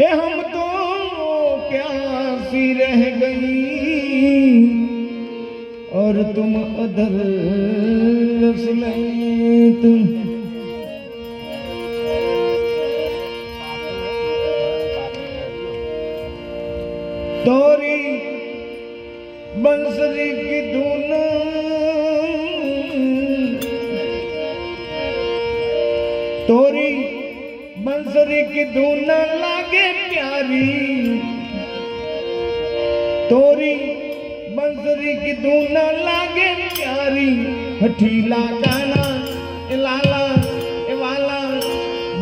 ए हम तो प्यासी रह गई और तुम अधर तुम तोरी बंसरी की धुन तोरी बंसरी की धुन ला लागे प्यारी। तोरी बंसरी की दूना लागे प्यारी। हठीला गाना ए लाला, ए वाला।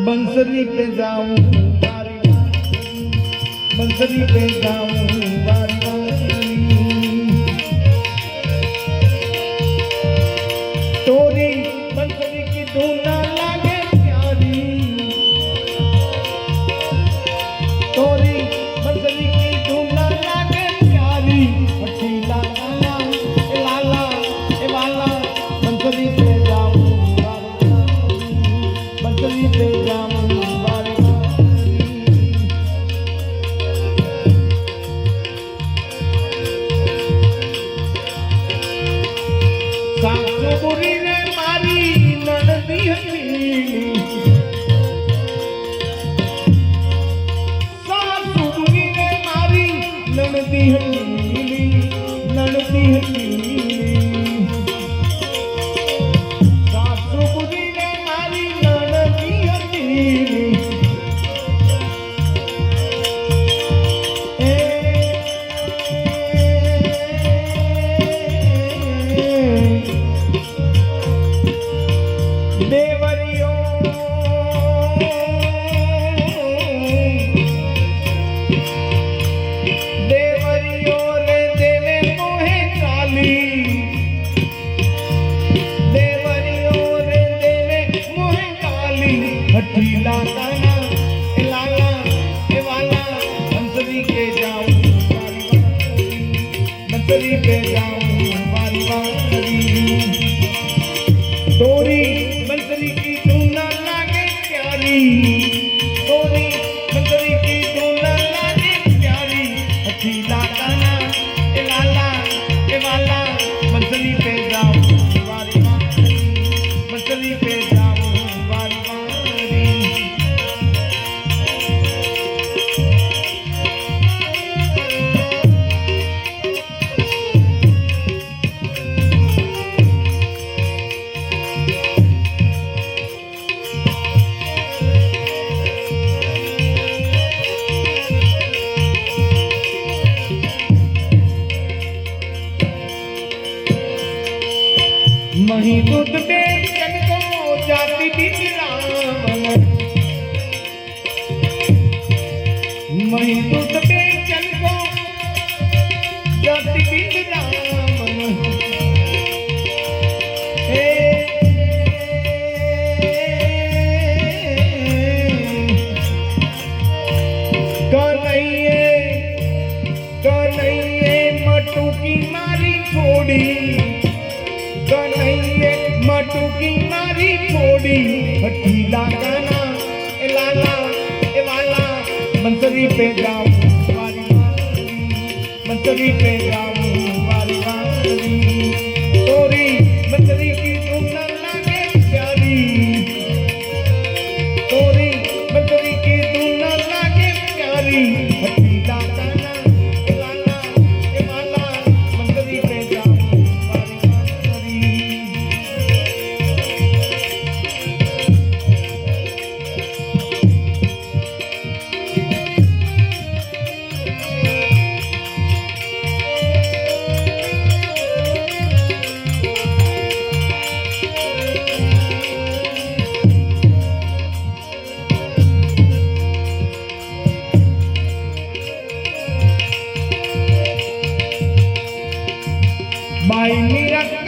बंसरी पे जाऊँ, बारी बंसरी पे जाऊँ बारी। तोरी तोरी बंसरी की धूना लागे प्यारी। नहीं दूध बेचन को जाति बिचरावन मैं दूध पे जाऊं मंत्री पे जाऊं Ay, mira.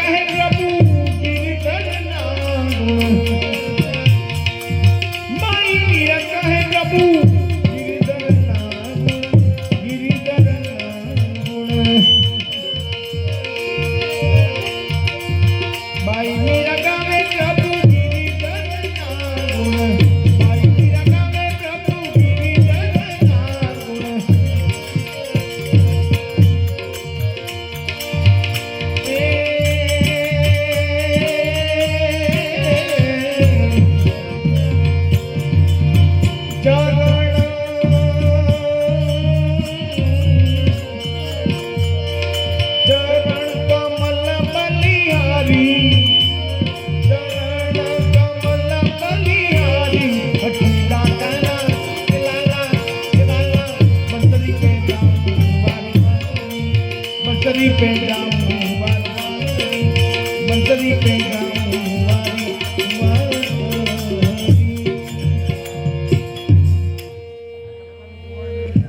Felipe.